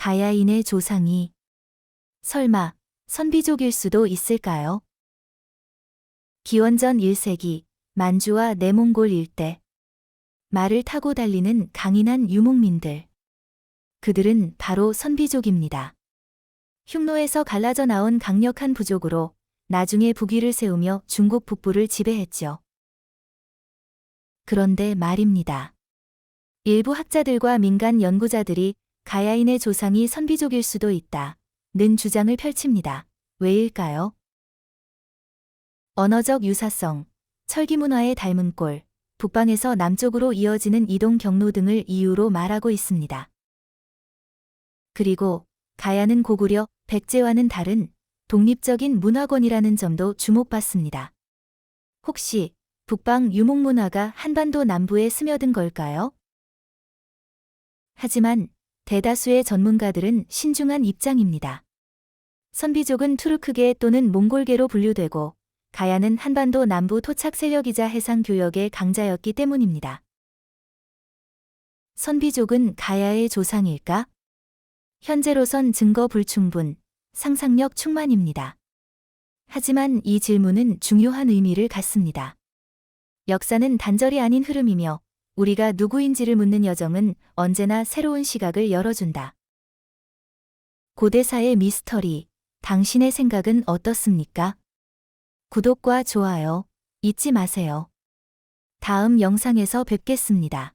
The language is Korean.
가야인의 조상이 설마 선비족일 수도 있을까요? 기원전 1세기 만주와 내몽골 일대 말을 타고 달리는 강인한 유목민들. 그들은 바로 선비족입니다. 흉노에서 갈라져 나온 강력한 부족으로 나중에 북위를 세우며 중국 북부를 지배했죠. 그런데 말입니다. 일부 학자들과 민간 연구자들이 가야인의 조상이 선비족일 수도 있다. 는 주장을 펼칩니다. 왜일까요? 언어적 유사성, 철기 문화의 닮은 꼴, 북방에서 남쪽으로 이어지는 이동 경로 등을 이유로 말하고 있습니다. 그리고 가야는 고구려, 백제와는 다른 독립적인 문화권이라는 점도 주목받습니다. 혹시 북방 유목 문화가 한반도 남부에 스며든 걸까요? 하지만 대다수의 전문가들은 신중한 입장입니다. 선비족은 투르크계 또는 몽골계로 분류되고 가야는 한반도 남부 토착 세력이자 해상 교역의 강자였기 때문입니다. 선비족은 가야의 조상일까? 현재로선 증거 불충분, 상상력 충만입니다. 하지만 이 질문은 중요한 의미를 갖습니다. 역사는 단절이 아닌 흐름이며 우리가 누구인지를 묻는 여정은 언제나 새로운 시각을 열어준다. 고대사의 미스터리, 당신의 생각은 어떻습니까? 구독과 좋아요 잊지 마세요. 다음 영상에서 뵙겠습니다.